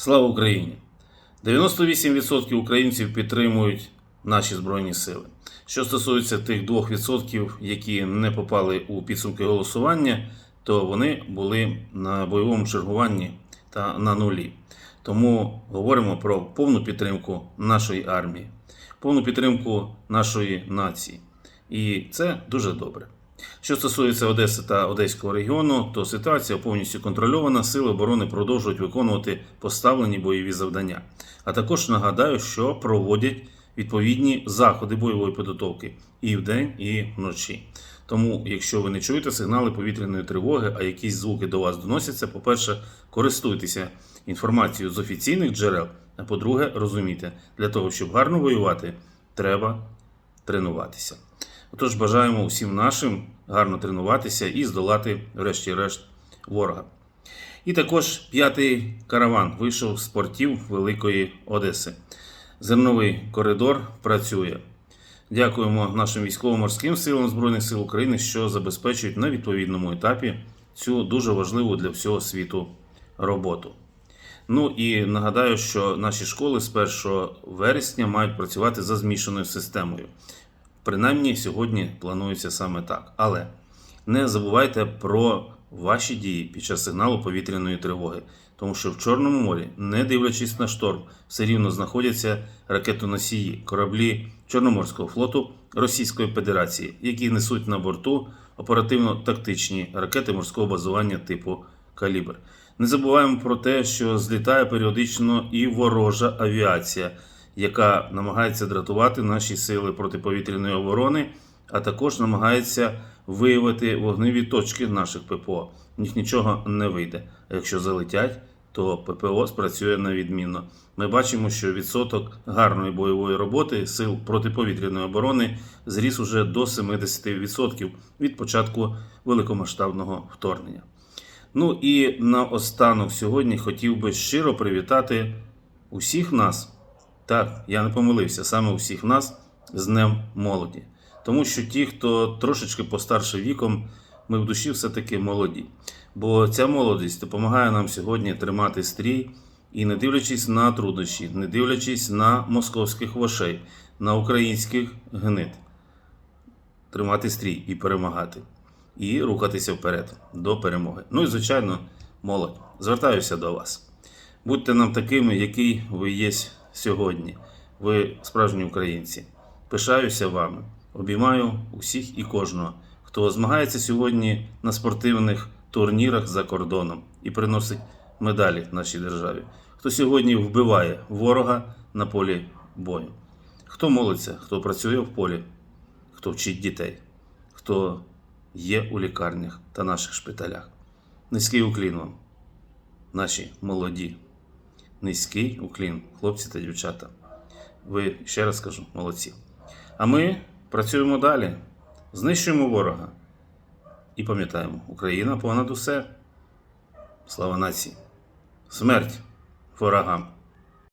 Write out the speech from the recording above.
Слава Україні! 98% українців підтримують наші Збройні Сили. Що стосується тих 2%, які не попали у підсумки голосування, то вони були на бойовому чергуванні та на нулі. Тому говоримо про повну підтримку нашої армії, повну підтримку нашої нації. І це дуже добре. Що стосується Одеси та Одеського регіону, то ситуація повністю контрольована. Сили оборони продовжують виконувати поставлені бойові завдання. А також нагадаю, що проводять відповідні заходи бойової підготовки і вдень, і вночі. Тому, якщо ви не чуєте сигнали повітряної тривоги, а якісь звуки до вас доносяться, по-перше, користуйтеся інформацією з офіційних джерел. А по-друге, розумійте, для того, щоб гарно воювати, треба тренуватися. Отож, бажаємо усім нашим гарно тренуватися і здолати, врешті-решт, ворога. І також п'ятий караван вийшов з портів Великої Одеси. Зерновий коридор працює. Дякуємо нашим військово-морським силам Збройних сил України, що забезпечують на відповідному етапі цю дуже важливу для всього світу роботу. Ну і нагадаю, що наші школи з 1 вересня мають працювати за змішаною системою. Принаймні сьогодні планується саме так. Але не забувайте про ваші дії під час сигналу повітряної тривоги, тому що в Чорному морі, не дивлячись на шторм, все рівно знаходяться ракетоносії, кораблі Чорноморського флоту Російської Федерації, які несуть на борту оперативно-тактичні ракети морського базування типу Калібр. Не забуваємо про те, що злітає періодично і ворожа авіація, яка намагається дратувати наші сили протиповітряної оборони, а також намагається виявити вогневі точки наших ППО. В них нічого не вийде. А якщо залетять, то ППО спрацює на відмінно. Ми бачимо, що відсоток гарної бойової роботи сил протиповітряної оборони зріс уже до 70% від початку великомасштабного вторгнення. Ну і наостанок сьогодні хотів би щиро привітати усіх нас. Так, я не помилився, саме усіх нас з Днем молоді. Тому що ті, хто трошечки постарше віком, ми в душі все-таки молоді. Бо ця молодість допомагає нам сьогодні тримати стрій і не дивлячись на труднощі, не дивлячись на московських вошей, на українських гнид, тримати стрій і перемагати, і рухатися вперед до перемоги. Ну і звичайно, молодь. Звертаюся до вас. Будьте нам такими, які ви є сьогодні. Ви справжні українці. Пишаюся вами. Обіймаю усіх і кожного, хто змагається сьогодні на спортивних турнірах за кордоном і приносить медалі нашій державі. Хто сьогодні вбиває ворога на полі бою. Хто молиться, хто працює в полі, хто вчить дітей, хто є у лікарнях та наших шпиталях. Низький уклін вам, наші молоді. Низький уклін, хлопці та дівчата. Ви ще раз кажу, молодці. А ми працюємо далі, знищуємо ворога і пам'ятаємо, Україна понад усе. Слава нації! Смерть ворогам!